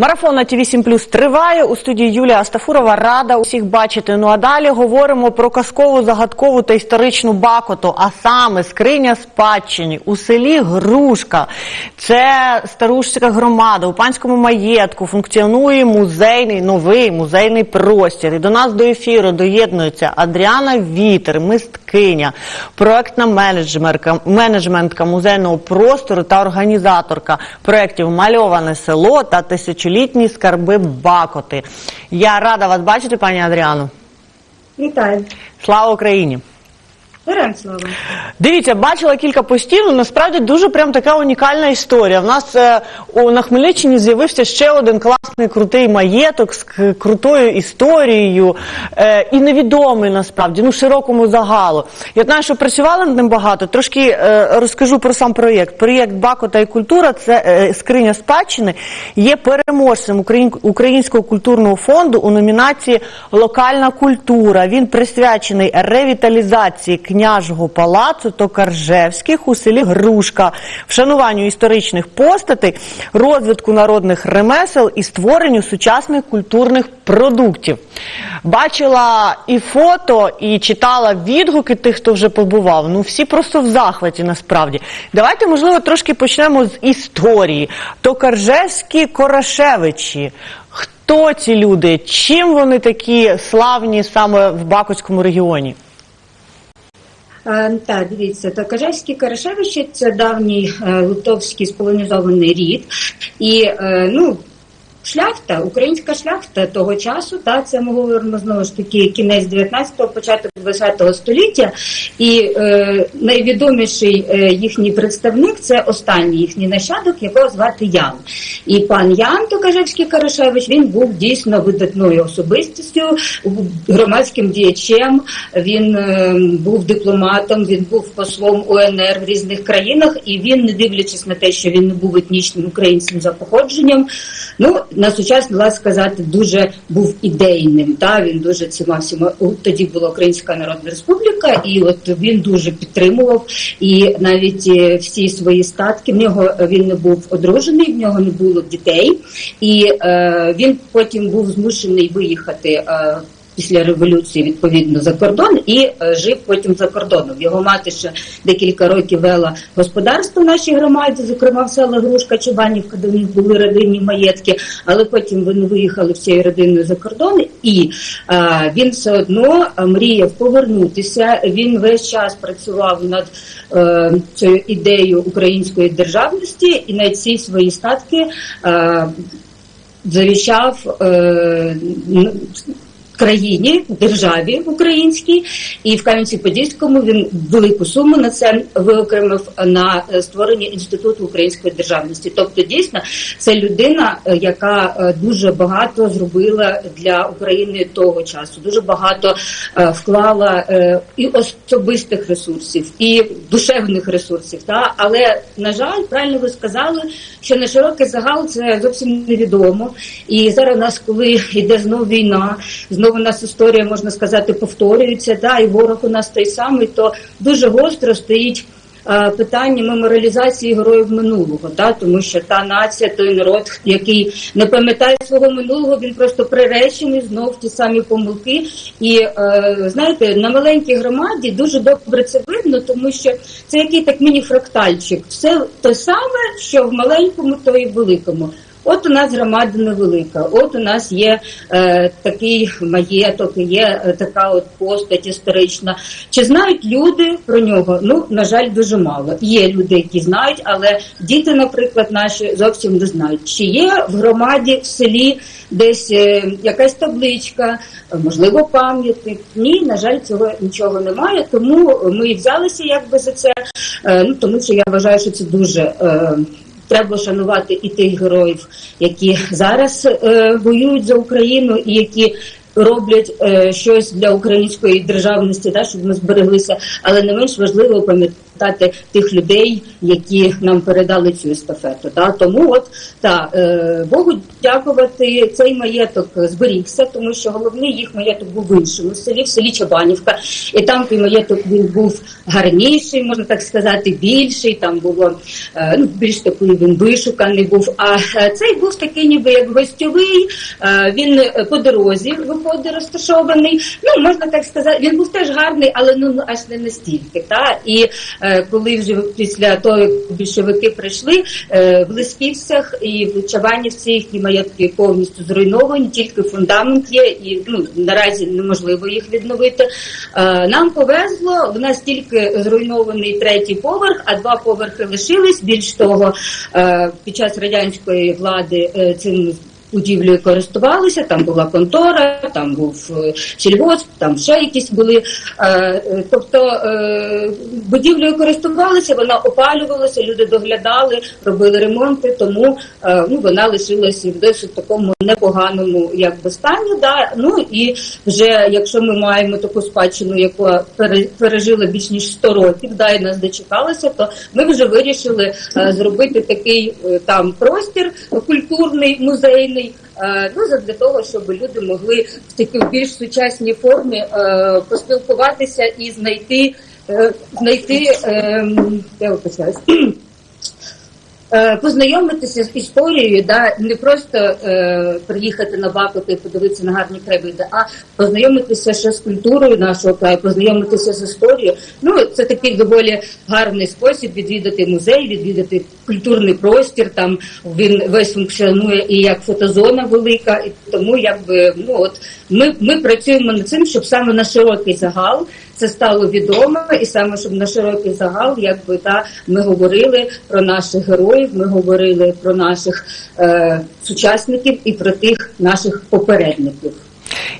Марафон на 7 Плюс триває. У студії Юлія Астафурова рада усіх бачити. Ну а далі говоримо про казкову, загадкову та історичну бакоту, а саме скриня спадщини у селі Грушка. Це старушська громада. У панському маєтку функціонує музейний, новий музейний простір. І до нас до ефіру доєднується Адріана Вітер, мисткиня, проектна менеджерка, менеджментка музейного простору та організаторка проєктів Мальоване село та тисячолітні скарби Бакоти. Я рада вас бачити, пані Адріану. Вітаю. Слава Україні! Героям. Дивіться, бачила кілька постів. ну, Насправді дуже прям така унікальна історія. В нас е, у, на Хмельниччині з'явився ще один класний крутий маєток з крутою історією е, і невідомий насправді, ну широкому загалу. Я знаю, що працювали над ним багато. Трошки е, розкажу про сам проєкт. Проєкт Бакота і культура це е, скриня спадщини. Є переможцем Україн- Українського культурного фонду у номінації Локальна культура. Він присвячений ревіталізації княжого палацу Токаржевських у селі Грушка, вшануванню історичних постатей, розвитку народних ремесел і створенню сучасних культурних продуктів. Бачила і фото, і читала відгуки тих, хто вже побував. Ну всі просто в захваті насправді. Давайте, можливо, трошки почнемо з історії. Токаржевські Корашевичі. Хто ці люди? Чим вони такі славні саме в Бакутському регіоні? Так, дивіться, кажальські Карашевичі це давній е, литовський сполонізований рід. І е, ну, шляхта, українська шляхта того часу, та це ми говоримо знову ж таки кінець 19-го, початок 20-го століття. І е, найвідоміший е, їхній представник це останній їхній нащадок, якого звати Ян. І пан Ян Токажевський Карашевич він був дійсно видатною особистістю, громадським діячем. Він е, був дипломатом, він був послом УНР в різних країнах, і він, не дивлячись на те, що він не був етнічним українцем за походженням, ну на сучасну власне сказати, дуже був ідейним. Та він дуже цими всіма тоді була Українська Народна Республіка, і от він дуже підтримував і навіть е, всі свої статки. В нього е, він не був одружений, в нього не було дітей, і е, він потім був змушений виїхати. Е, Після революції відповідно за кордон і е, жив потім за кордоном. Його мати ще декілька років вела господарство в нашій громаді, зокрема в села Грушка, Чубанівка, де в них були родинні маєтки. Але потім вони виїхали всією родиною за кордон, і е, він все одно е, мріяв повернутися. Він весь час працював над е, цією ідеєю української державності, і на ці свої статки. Е, завіщав країні, державі українській, і в Кам'янці-Подільському він велику суму на це виокремив на е, створення інституту української державності. Тобто, дійсно, це людина, е, яка е, дуже багато зробила для України того часу, дуже багато вклала і особистих ресурсів, і душевних ресурсів. Та але на жаль, правильно ви сказали, що на широкий загал це зовсім невідомо. І зараз у нас, коли йде знову війна, знову у нас історія можна сказати повторюється. Та і ворог у нас той самий, то дуже гостро стоїть. е, Питання меморіалізації героїв минулого, та тому що та нація, той народ, який не пам'ятає свого минулого, він просто приречений знов ті самі помилки. І е, знаєте, на маленькій громаді дуже добре це видно, тому що це який так міні-фрактальчик. Все те саме, що в маленькому, то і в великому. От у нас громада невелика, от у нас є е, такий маєток, є е, така от постать історична. Чи знають люди про нього? Ну, на жаль, дуже мало. Є люди, які знають, але діти, наприклад, наші зовсім не знають. Чи є в громаді в селі десь е, якась табличка, можливо, пам'ятник? Ні, на жаль, цього нічого немає. Тому ми і взялися якби за це. Е, ну тому що я вважаю, що це дуже. Е, Треба шанувати і тих героїв, які зараз е, воюють за Україну, і які роблять е, щось для української державності, да, щоб ми збереглися. Але не менш важливо пам'ят- пам'ятати тих людей, які нам передали цю естафету. Да? Тому от та е, Богу дякувати, цей маєток зберігся, тому що головний їх маєток був в іншому селі, в селі Чабанівка, і там той маєток він був гарніший, можна так сказати, більший. Там було е, ну, більш такий він вишуканий був. А е, цей був такий, ніби як гостьовий. е, Він по дорозі виходить розташований. Ну можна так сказати, він був теж гарний, але ну, аж не настільки. Та і е, коли вже після того, як більшовики прийшли е, в Лисківцях і в Чабанівці їхні маєтки повністю зруйновані, тільки фундамент є, і ну наразі неможливо їх відновити. Е, нам повезло, в нас тільки зруйнований третій поверх, а два поверхи лишились. Більш того, е, під час радянської влади е, цим будівлею користувалися, там була контора, там був е, сільгосп, там ще якісь були. Е, е, Тобто будівлею користувалися, вона опалювалася, люди доглядали, робили ремонти, тому ну, вона лишилася в досить такому непоганому якби, стані. Да? Ну і вже якщо ми маємо таку спадщину, яка пережила більш ніж 100 років, да, і нас дочекалася, то ми вже вирішили зробити такий там простір культурний, музейний. Е, Ну, для того, щоб люди могли в такій більш сучасній формі е, поспілкуватися і знайти, е, знайти я вибачаюсь, Е, познайомитися з історією, да, не просто е, приїхати на Бакути і подивитися на гарні краєвиди, а познайомитися ще з культурою нашого краю, познайомитися з історією. Ну, це такий доволі гарний спосіб відвідати музей, відвідати культурний простір. Там він весь функціонує і як фотозона велика, і тому якби ну от ми, ми працюємо над цим, щоб саме на широкий загал це стало відомо, і саме щоб на широкий загал, якби та ми говорили про наших героїв, ми говорили про наших е, сучасників і про тих наших попередників.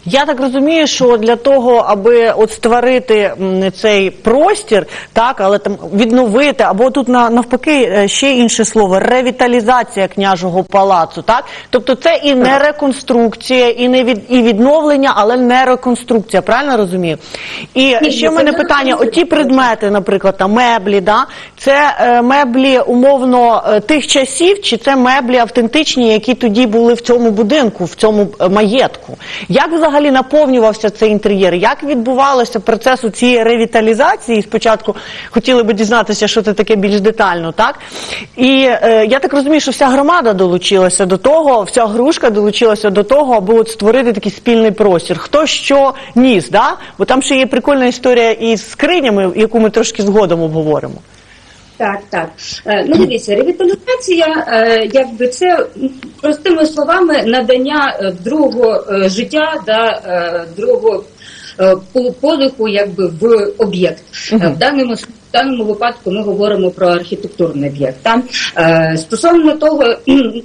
Я так розумію, що для того, аби от створити цей простір, так, але там відновити, або тут на навпаки е, ще інше слово ревіталізація княжого палацу, так? Тобто це і не реконструкція, і не від і відновлення, але не реконструкція. Правильно розумію? І Ні, ще в мене питання: оті предмети, наприклад, там меблі, да? це е, меблі умовно е, тих часів, чи це меблі автентичні, які тоді були в цьому будинку, в цьому е, маєтку? Як взагалі наповнювався цей інтер'єр? Як відбувався процес у цієї ревіталізації? Спочатку хотіли би дізнатися, що це таке більш детально, так? І е, я так розумію, що вся громада долучилася до того, вся грушка долучилася до того, аби от створити такий спільний простір. Хто що ніс, да? Бо там ще є прикольна історія із скринями, яку ми трошки згодом обговоримо. Так, так. Е, Ну дивіться, ревіталізація, е, якби це простими словами надання е, другого життя, да, другого подиху якби в об'єкт. Е, В даному в даному випадку ми говоримо про архітектурний об'єкт. Е, Стосовно того,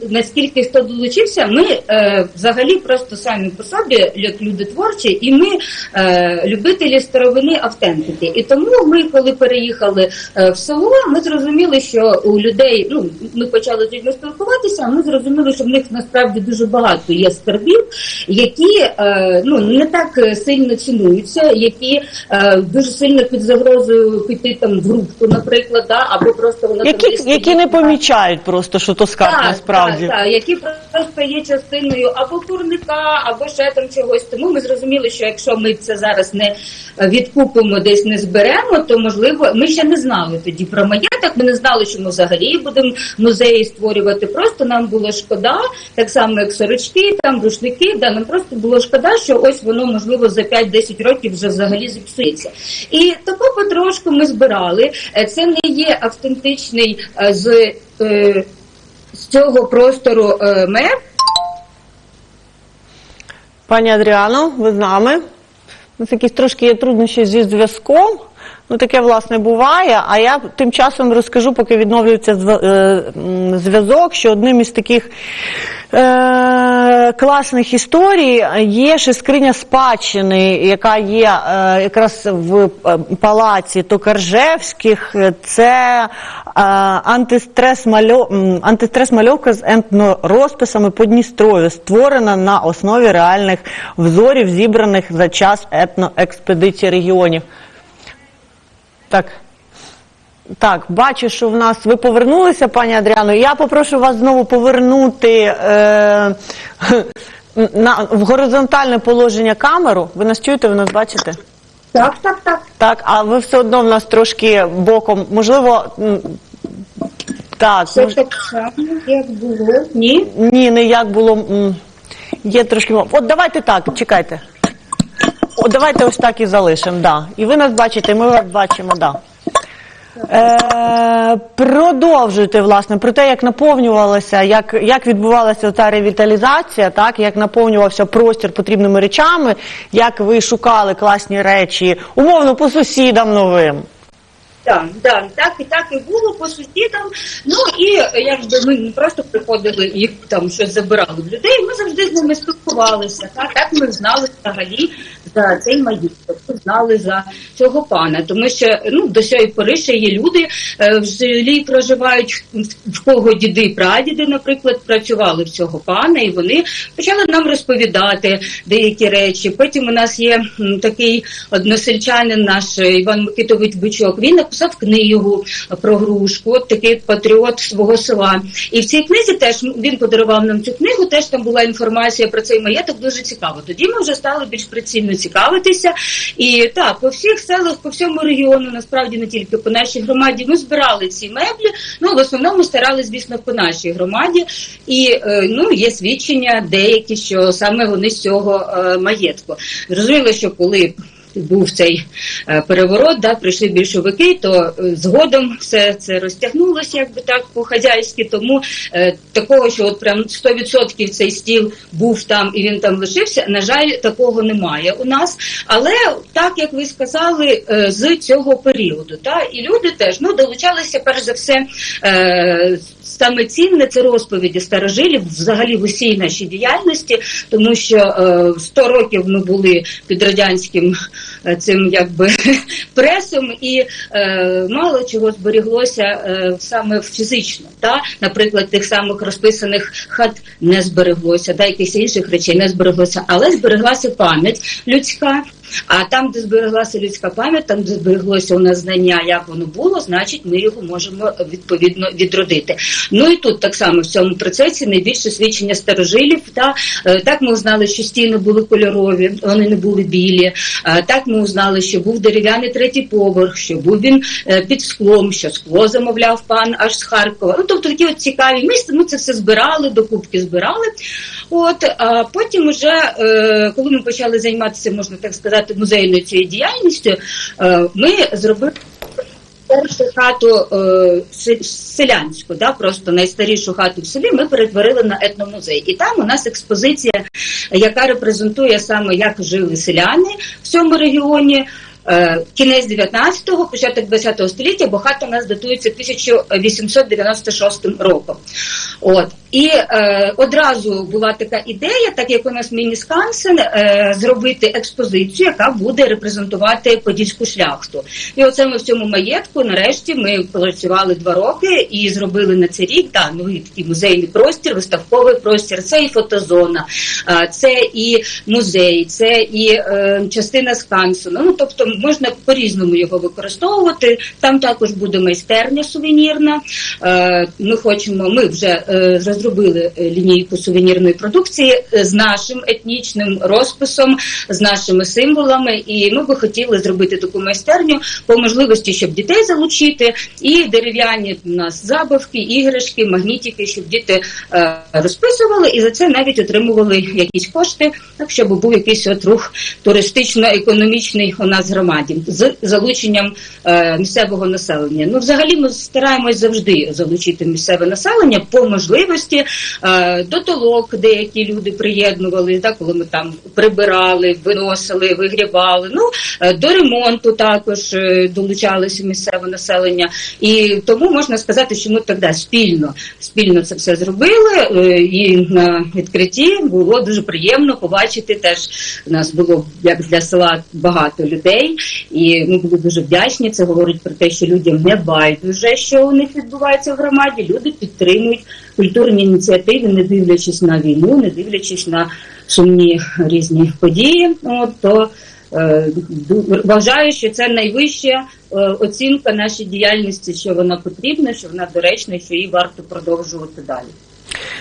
наскільки хто долучився, ми е, взагалі просто самі по собі, люди творчі, і ми е, любителі старовини автентики. І тому ми, коли переїхали в село, ми зрозуміли, що у людей, ну ми почали з людьми спілкуватися, ми зрозуміли, що в них насправді дуже багато є скарбів, які ну не так сильно цінуються, які дуже сильно під загрозою піти там в рубку, наприклад, да, або просто воно там Які, десь які не помічають просто, що то скарб насправді. Так, так, які просто є частиною або курника, або ще там чогось. Тому ми зрозуміли, що якщо ми це зараз не відкупимо, десь не зберемо, то можливо, ми ще не знали тоді про маєток. Ми не знали, що ми взагалі будемо музеї створювати. Просто нам було шкода, так само як сорочки, там рушники. Да, нам просто було шкода, що ось воно можливо за 5-10 років вже взагалі зіпсується. І тако потрошку ми збирали. Е, Це не є автентичний е, з. е, з цього простору мер. Пані Адріано, ви з нами? У нас якісь трошки є труднощі зі зв'язком. Ну, таке, власне, буває. А я тим часом розкажу, поки відновлюється е, зв'язок, що одним із таких е, класних історій є ще скриня спадщини, яка є е, якраз в е, палаці Токаржевських. Це е, антистрес мальо антистрес мальовка з етнорозписами по Дністрові, створена на основі реальних взорів, зібраних за час етноекспедиції регіонів. Так. Так, бачу, що в нас ви повернулися, пані Адріано. Я попрошу вас знову повернути е, на, в горизонтальне положення камеру. Ви нас чуєте, ви нас бачите? Так, так, так. Так, а ви все одно в нас трошки боком. Можливо, так, Все мож- так само, як було. Ні? ні, не як було. Є трошки. От давайте так, чекайте. От давайте ось так і залишимо, да. І ви нас бачите, ми вас бачимо, да. Е, продовжуйте, власне, про те, як наповнювалася, як, як відбувалася та ревіталізація, так, як наповнювався простір потрібними речами, як ви шукали класні речі, умовно, по сусідам новим. Так, так, так і так і було по сусідам. Ну і якби ми не просто приходили їх там щось забирали в людей. Ми завжди з ними спілкувалися. Так, так ми знали взагалі за цей маєток, ми знали за цього пана. Тому що ну до сьогодні пори ще є люди е, в селі проживають, в кого діди прадіди, наприклад, працювали в цього пана, і вони почали нам розповідати деякі речі. Потім у нас є такий односельчанин, наш е, Іван Микитович Бичок. Він написав книгу про грушку, от такий патріот свого села. І в цій книзі теж він подарував нам цю книгу. Теж там була інформація про цей маєток. Дуже цікаво. Тоді ми вже стали більш прицільно цікавитися. І так, по всіх селах, по всьому регіону, насправді не тільки по нашій громаді, ми збирали ці меблі. Ну в основному старали, звісно, по нашій громаді. І е, ну є свідчення деякі, що саме вони з цього е, маєтку. Зрозуміло, що коли був цей е, переворот, да, прийшли більшовики, то е, згодом все це розтягнулося, якби так по-хазяйськи. Тому е, такого, що от прям 100% цей стіл був там і він там лишився, на жаль, такого немає у нас. Але так як ви сказали, е, з цього періоду, та і люди теж ну долучалися перш за все. Е, Саме цінне це розповіді старожилів взагалі в усій нашій діяльності, тому що е, 100 років ми були під радянським е, цим якби пресом, і е, мало чого зберіглося саме фізично. Та? Наприклад, тих самих розписаних хат не збереглося, да, якихось інших речей не збереглося, але збереглася пам'ять людська. А там, де збереглася людська пам'ять, там, де збереглося у нас знання, як воно було, значить, ми його можемо е, відповідно відродити. Ну і тут так само в цьому процесі найбільше свідчення старожилів. Та е, так ми узнали, що стіни були кольорові, вони не були білі. Так ми узнали, що був дерев'яний третій поверх, що був він е, під склом, що скло замовляв пан аж з Харкова. Ну тобто такі от цікаві місця. Ми це все збирали, докупки збирали. От а потім, уже е, коли ми почали займатися, можна так сказати, музейною цією діяльністю, е, ми зробили. Першу хату е, селянську, да, просто найстарішу хату в селі, ми перетворили на етномузей. І там у нас експозиція, яка репрезентує саме, як жили селяни в цьому регіоні. Е, Кінець 19-го, початок 20-го століття, бо хата у нас датується 1896 роком. От. І е, одразу була така ідея, так як у нас міні-скансен, е, зробити експозицію, яка буде репрезентувати подільську шляхту. І оце ми в цьому маєтку. Нарешті ми працювали два роки і зробили на цей рік да, новий такий музейний простір, виставковий простір. Це і фотозона, а, це і музей, це і е, частина скансену. Ну тобто можна по-різному його використовувати. Там також буде майстерня сувенірна. Е, Ми хочемо, ми вже е, е, лінійку сувенірної продукції е, з нашим етнічним розписом, з нашими символами. І ми би хотіли зробити таку майстерню по можливості, щоб дітей залучити, і дерев'яні у нас забавки, іграшки, магнітики, щоб діти е, розписували і за це навіть отримували якісь кошти, так щоб був якийсь от рух туристично-економічний у нас громаді з залученням місцевого населення. Ну, взагалі, ми стараємось завжди залучити місцеве населення по можливості е, до толок, деякі люди приєднували, так, коли ми там прибирали, виносили, вигрібали. Ну е, до ремонту також е, долучалося місцеве населення, і тому можна сказати, що ми тоді спільно спільно це все зробили. І на відкритті було дуже приємно побачити. Теж нас було як для села багато людей, і ми були дуже вдячні. Це говорить про те, що людям не байдуже, що у них відбувається в громаді. Люди підтримують культурні ініціативи, не дивлячись на війну, не дивлячись на сумні різні події. От то е, вважаю, що це найвища е, оцінка нашій діяльності, що вона потрібна, що вона доречна, що її варто продовжувати далі.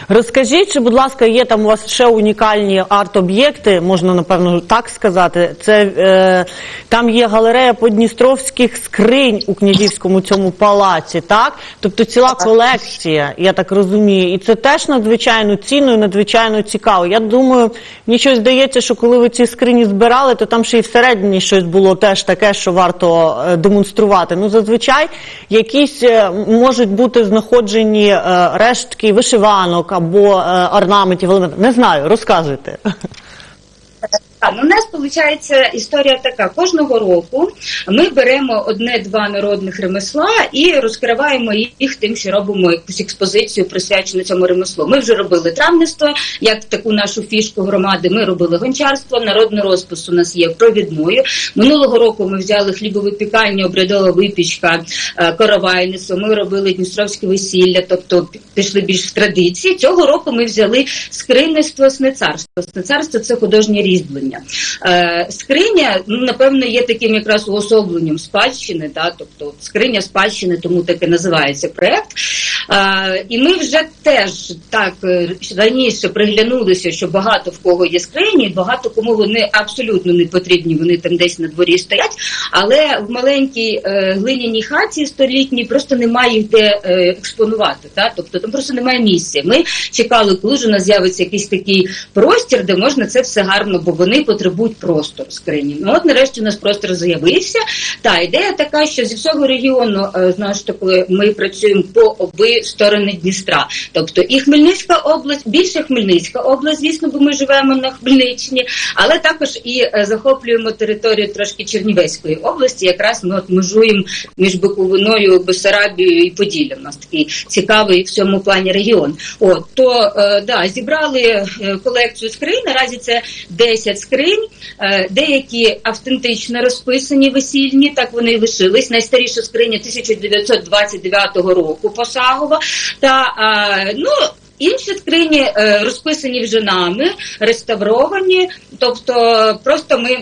Розкажіть, чи, будь ласка, є там у вас ще унікальні арт-об'єкти, можна напевно так сказати. Це е, там є галерея подністровських скринь у князівському цьому палаці, так? Тобто ціла колекція, я так розумію. І це теж надзвичайно цінно і надзвичайно цікаво. Я думаю, мені щось здається, що коли ви ці скрині збирали, то там ще й всередині щось було теж таке, що варто е, демонструвати. Ну, зазвичай якісь е, можуть бути знаходжені е, рештки вишиванок або е, орнаментів, елементів. Не знаю, розказуйте. А, ну, у нас виходить історія така: кожного року ми беремо одне-два народних ремесла і розкриваємо їх тим, що робимо якусь експозицію, присвячену цьому ремеслу. Ми вже робили травництво, як таку нашу фішку громади. Ми робили гончарство, народний розпис у нас є провідною. Минулого року ми взяли хлібовипікання, обрядова випічка, е. Ми робили дністровське весілля, тобто пішли більш в традиції. Цього року ми взяли скринництво, сницарство. Сницарство це художнє різьблення. Е, скриня, ну напевно, є таким якраз уособленням спадщини, да, тобто скриня спадщини, тому так і називається проект. Е, і ми вже теж так е, раніше приглянулися, що багато в кого є скрині, багато кому вони абсолютно не потрібні, вони там десь на дворі стоять. Але в маленькій е, глиняній хаті столітній просто немає де е, експонувати. Да? Тобто там просто немає місця. Ми чекали, коли ж у нас з'явиться якийсь такий простір, де можна це все гарно, бо вони потребують простору скрині. Ну от нарешті у нас простір з'явився. Та ідея така, що зі всього регіону е, знову ж таки ми працюємо по оби сторони Дністра. Тобто і Хмельницька область, більше Хмельницька область, звісно, бо ми живемо на Хмельниччині, але також і е, захоплюємо територію трошки Чернівецької області. Якраз ми от межуємо між Буковиною, Бессарабією і Поділлям. У нас такий цікавий в цьому плані регіон. От то е, да, зібрали е, колекцію скринь. Наразі це 10 скринь, е, деякі автентично розписані весільні, так вони і лишились. Найстаріша скриня 1929 року Посагова. Та е, ну. Інші скрині е, розписані вже нами, реставровані. Тобто, просто ми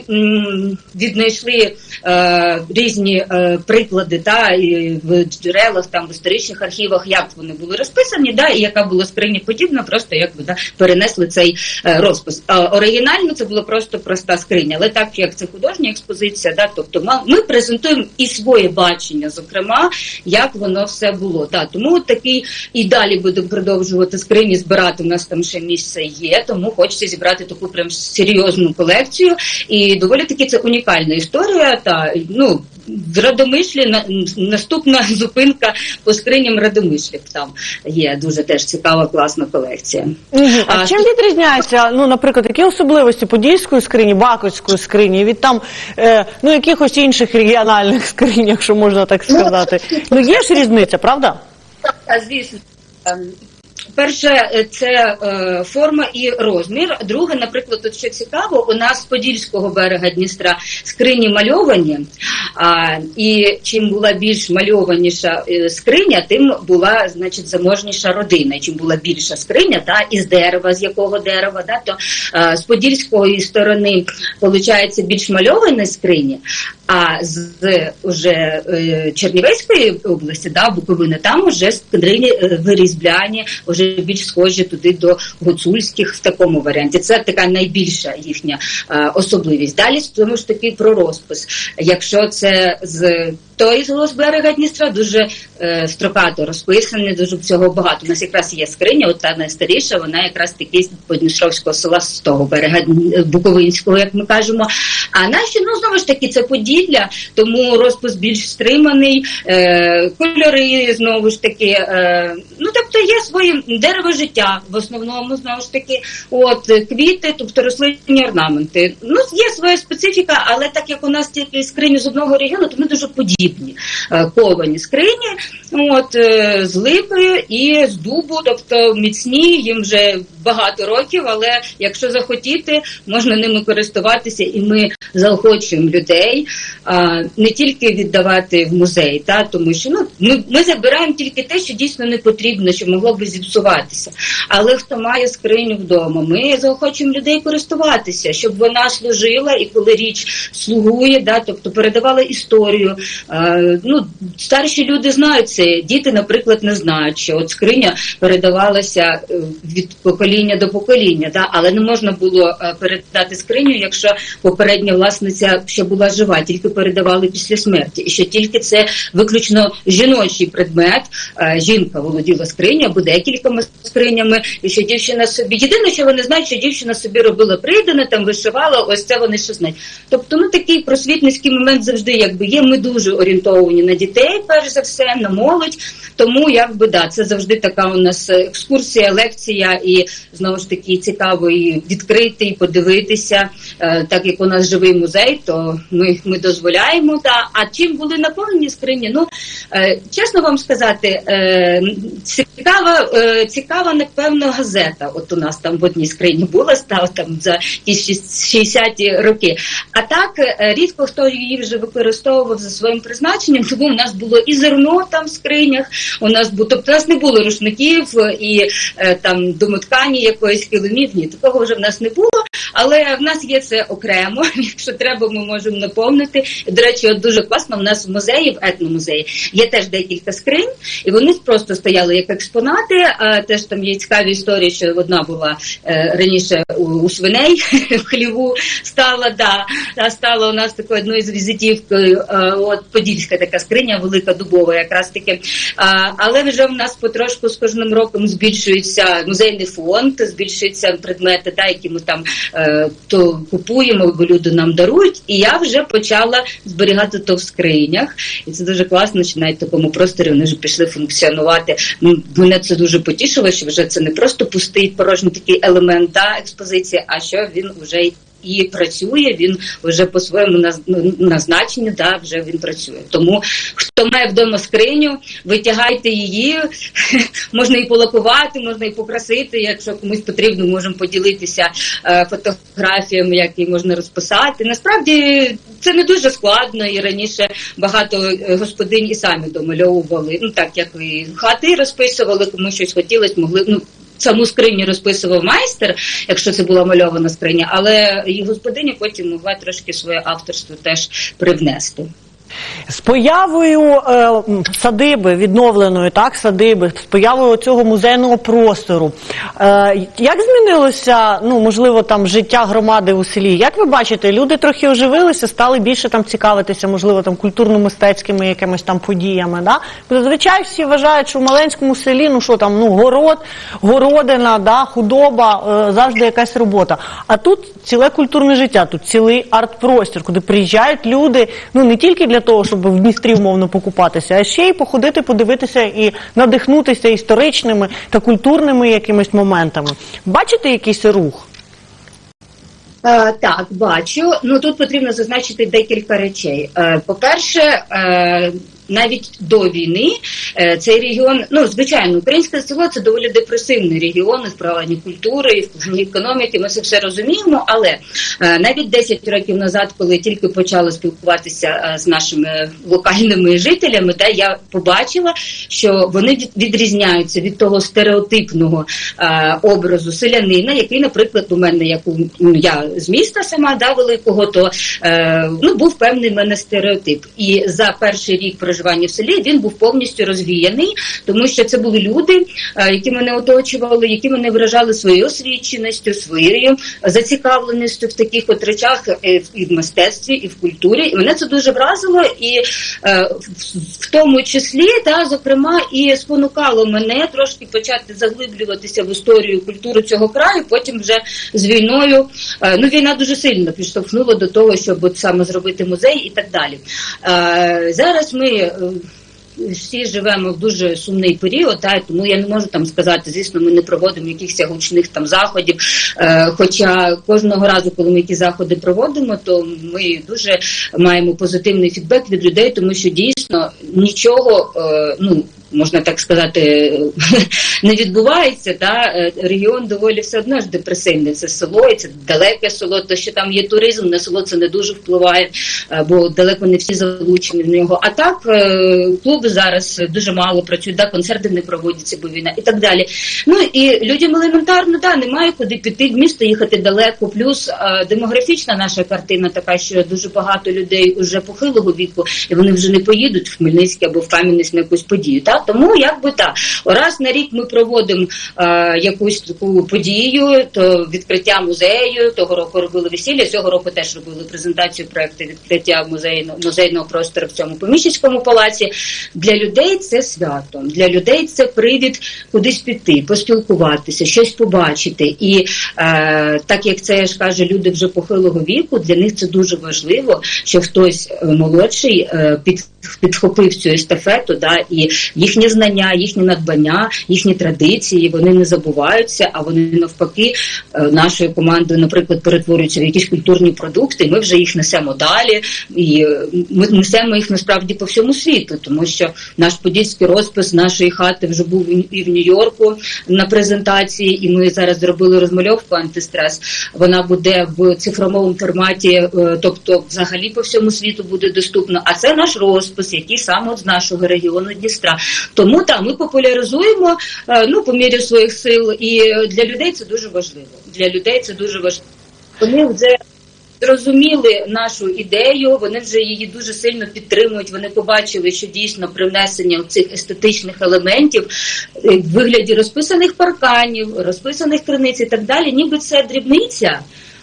віднайшли е, різні е, приклади, та і в джерелах, там в історичних архівах, як вони були розписані, да, і яка була скриня подібна, просто якби да, перенесли цей розпис. Оригінально це була просто проста скриня, але так як це художня експозиція, да, тобто ми презентуємо і своє бачення, зокрема, як воно все було. Да, тому такий і далі будемо продовжувати скрині збирати. У нас там ще місце є, тому хочеться зібрати таку прям серйозну колекцію. І доволі таки це унікальна історія. Та ну в Радомишлі на наступна зупинка по скриням Радомишлів. Там є дуже теж цікава, класна колекція. А А, чим відрізняється, ну, наприклад, які особливості подільської скрині, баківської скрині від там е, ну, якихось інших регіональних скринь, якщо можна так сказати? Ну є ж різниця, правда? Так, звісно. Перше, е, це е, форма і розмір. Друге, наприклад, тут що цікаво, у нас з Подільського берега Дністра скрині мальовані, а, і чим була більш мальованіша е, скриня, тим була значить заможніша родина. Чим була більша скриня, та із дерева, з якого дерева, да, то е, з подільської сторони виходить більш мальовані скрині. А з уже е, Чернівецької області, да, Буковини, там уже скрині е, вирізбляні, вже більш схожі туди до гуцульських в такому варіанті. Це така найбільша їхня е, особливість. Далі тому ж таки про розпис. Якщо це з той з берега Дністра дуже е, строкато розписаний, дуже всього багато. У нас якраз є скриня, от та найстаріша, вона якраз таки з Подністровського села з того берега Буковинського, як ми кажемо. А наші, ну знову ж таки, це Поділля, тому розпис більш стриманий, е, кольори знову ж таки. Е, ну тобто є своє дерево життя в основному знову ж таки, от квіти, тобто рослинні орнаменти. Ну є своя специфіка, але так як у нас тільки скрині з одного регіону, то вони дуже подібні. Е, ковані скрині, от е, з липи і з дубу, тобто міцні, їм вже багато років, але якщо захотіти, можна ними користуватися, і ми заохочуємо людей не тільки віддавати в музей, та тому що ну ми, ми забираємо тільки те, що дійсно не потрібно, що могло би зіпсуватися. Але хто має скриню вдома, ми заохочуємо людей користуватися, щоб вона служила і коли річ слугує, да, тобто передавала історію. Е, ну, старші люди знають це. Діти, наприклад, не знають, що от скриня передавалася е, від покоління до покоління, да, але не можна було е, передати скриню, якщо попередня власниця ще була жива, тільки передавали після смерті. І що тільки це виключно жіночий предмет. Е, Жінка володіла скриня або декількома скринями, і що дівчина собі єдине, що вони знають, що дівчина собі робила придане, там вишивала. Ось це вони що знають. Тобто, ну такий просвітницький момент завжди якби є. Ми дуже орієнтовані на дітей, перш за все, на молодь. Тому якби да, це завжди така у нас екскурсія, лекція, і знову ж таки цікаво і відкрити, і подивитися. Е, Так як у нас живий музей, то ми, ми дозволяємо. Та а чим були наповнені скрині? Ну е, чесно вам сказати, е, цікава, цікава, напевно, газета. От у нас там в одній скрині була стала там за ті 60-ті роки. А так е, рідко хто її вже використовував за своїм призначенням, тому у нас було і зерно там в скринях. У нас було, тобто у нас не було рушників і е, там домоткані якоїсь килимів. Ні, такого вже в нас не було. Але в нас є це окремо. Якщо треба, ми можемо наповнити. До речі, от дуже класно. В нас в музеї, в етномузеї, є теж декілька скринь, і вони просто стояли як експонати. Теж там є цікаві історії, що одна була е, раніше у, у свиней в хліву стала, да, та стала у нас такою одною з візитівкою. Е, от Подільська така скриня, велика дубова, якраз таки. Але вже в нас потрошку з кожним роком збільшується музейний фонд, збільшуються предмети, та, які ми там е, то купуємо, бо люди нам дарують. І я вже почала зберігати то в скринях. І це дуже класно, що навіть в такому просторі вони вже пішли функціонувати. Ну, Мене це дуже потішило, що вже це не просто пустий порожній такий елемент та експозиції, а що він вже і працює він вже по своєму назначенню, да, вже він працює. Тому хто має вдома скриню, витягайте її, можна і полакувати, можна і покрасити. Якщо комусь потрібно, можемо поділитися е, фотографіями, як її можна розписати. Насправді це не дуже складно, і раніше багато е, господинь і самі домальовували. Ну так як і хати розписували, кому щось хотілося, могли ну. Саму скриню розписував майстер, якщо це була мальована скриня, але і господиня потім могла трошки своє авторство теж привнести. З появою е, садиби, відновленої так, садиби, з появою цього музейного простору. Е, як змінилося, ну, можливо, там життя громади у селі? Як ви бачите, люди трохи оживилися, стали більше там цікавитися, можливо, там культурно-мистецькими якимись там подіями. Да? Зазвичай всі вважають, що в маленькому селі, ну що там, ну, город, городина, да, худоба, е, завжди якась робота. А тут ціле культурне життя, тут цілий арт-простір, куди приїжджають люди, ну не тільки для того, щоб в Дністрі умовно покупатися, а ще й походити, подивитися і надихнутися історичними та культурними якимись моментами. Бачите якийсь рух? Е, так, бачу. Ну тут потрібно зазначити декілька речей. Е, по-перше, е, навіть до війни е, цей регіон, ну звичайно, українське село це доволі депресивний регіон в плані культури, в плані економіки. Ми це все розуміємо. Але е, навіть 10 років назад, коли тільки почала спілкуватися е, з нашими локальними жителями, та я побачила, що вони від- відрізняються від того стереотипного образу селянина, який, наприклад, у мене, як у ну, я з міста сама да, великого, то ну був певний в мене стереотип. І за перший рік проживання в селі він був повністю розвіяний, тому що це були люди, е, які мене оточували, які мене вражали своєю освіченістю, своєю зацікавленістю в таких от речах е, і в мистецтві, і в культурі. І мене це дуже вразило, і е, в, тому числі, та зокрема, і спонукало мене трошки почати заглиблюватися в історію культуру цього краю. Потім вже з війною. Ну війна дуже сильно підштовхнула до того, щоб от саме зробити музей і так далі. Зараз ми. Е, всі живемо в дуже сумний період, та, тому я не можу там сказати, звісно, ми не проводимо якихось гучних там заходів. Е, хоча кожного разу, коли ми які заходи проводимо, то ми дуже маємо позитивний фідбек від людей, тому що дійсно нічого, е, ну можна так сказати, не відбувається. Та Е, регіон доволі все одно ж депресивний. Це село, і це далеке село. То що там є туризм, на село це не дуже впливає, е, бо далеко не всі залучені в нього. А так е, клуби зараз дуже мало працюють, да, концерти не проводяться, бо війна і так далі. Ну і людям елементарно да, немає куди піти в місто, їхати далеко. Плюс демографічна наша картина така, що дуже багато людей уже похилого віку, і вони вже не поїдуть в Хмельницький або в Кам'янець на якусь подію. Та тому якби так раз на рік ми проводимо е, якусь таку подію, то відкриття музею. Того року робили весілля. Цього року теж робили презентацію проекту відкриття музейного музейного простору в цьому поміщицькому палаці. Для людей це свято. Для людей це привід кудись піти, поспілкуватися, щось побачити. І е, так як це я ж кажу, люди вже похилого віку, для них це дуже важливо, що хтось молодший е, під. Підхопив цю естафету, да, і їхні знання, їхні надбання, їхні традиції, вони не забуваються, а вони навпаки е, нашою командою, наприклад, перетворюються в якісь культурні продукти. Ми вже їх несемо далі, і е, ми несемо їх насправді по всьому світу, тому що наш подільський розпис нашої хати вже був і в Нью-Йорку на презентації, і ми зараз зробили розмальовку антистрес. Вона буде в цифровому форматі, е, тобто, взагалі по всьому світу буде доступна. А це наш розпис, який саме з нашого регіону Дністра. Тому так, ми популяризуємо е, ну по мірі своїх сил, і для людей це дуже важливо. Для людей це дуже важливо. Вони вже зрозуміли нашу ідею, вони вже її дуже сильно підтримують. Вони побачили, що дійсно привнесення цих естетичних елементів е, в вигляді розписаних парканів, розписаних криниць і так далі, ніби це дрібниця.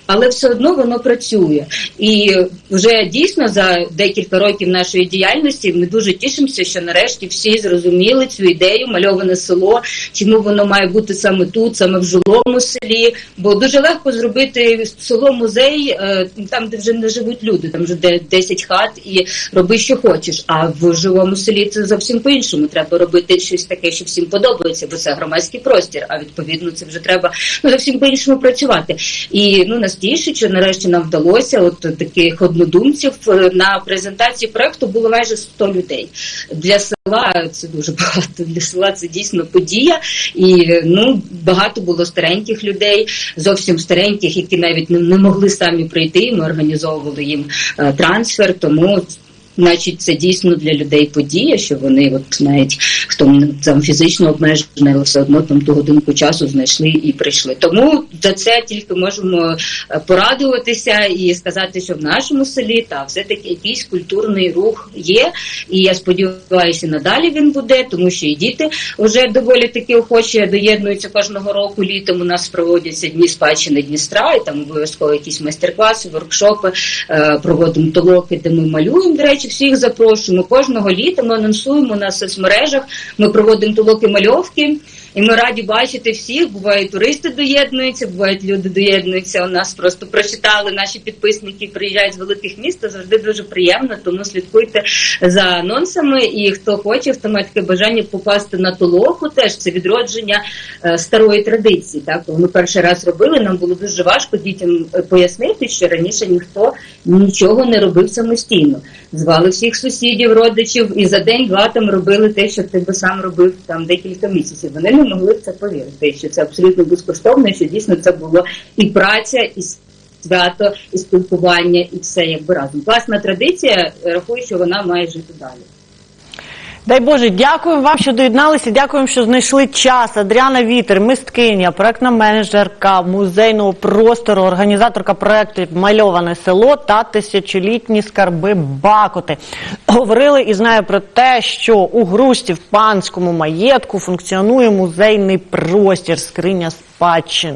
Але все одно воно працює, і вже дійсно за декілька років нашої діяльності ми дуже тішимося, що нарешті всі зрозуміли цю ідею, мальоване село, чому воно має бути саме тут, саме в жилому селі. Бо дуже легко зробити село музей е, там, де вже не живуть люди, там вже де 10 хат і роби, що хочеш. А в живому селі це зовсім по-іншому. Треба робити щось таке, що всім подобається, бо це громадський простір. А відповідно це вже треба ну зовсім по-іншому працювати. І ну нас тішить, що нарешті нам вдалося от таких однодумців Е, на презентації проекту було майже 100 людей. Для села це дуже багато. Для села це дійсно подія, і ну багато було стареньких людей, зовсім стареньких, які навіть не, не могли самі прийти. Ми організовували їм е, трансфер, тому. Значить, це дійсно для людей подія, що вони, от навіть хто там фізично обмежений, але все одно там ту годинку часу знайшли і прийшли. Тому за це тільки можемо е, порадуватися і сказати, що в нашому селі та все таки якийсь культурний рух є. І я сподіваюся, надалі він буде, тому що і діти вже доволі таки охоче доєднуються кожного року. Літом у нас проводяться дні спадщини Дністра, і там обов'язково якісь майстер-класи, воркшопи, е, проводимо толоки, де ми малюємо. До речі, всіх запрошуємо. Кожного літа ми анонсуємо на соцмережах. Ми проводимо толоки мальовки. І ми раді бачити всіх. Бувають туристи доєднуються, бувають люди доєднуються. У нас просто прочитали наші підписники, приїжджають з великих міст. Завжди дуже приємно. Тому слідкуйте за анонсами. І хто хоче, хто має таке бажання попасти на толоку, теж це відродження е, старої традиції. Так, коли ми перший раз робили, нам було дуже важко дітям е, пояснити, що раніше ніхто нічого не робив самостійно. Звали всіх сусідів, родичів, і за день-два там робили те, що ти би сам робив там декілька місяців. Вони не могли в це повірити, що це абсолютно безкоштовно, що дійсно це було і праця, і свято, і спілкування, і все якби разом. Класна традиція, рахую, що вона має жити далі. Дай Боже, дякуємо вам, що доєдналися. Дякуємо, що знайшли час. Адріана Вітер, мисткиня, проектна менеджерка музейного простору, організаторка проекту Мальоване село та тисячолітні скарби Бакоти. Говорили і знаю про те, що у Грусті в панському маєтку функціонує музейний простір, скриня спадщини.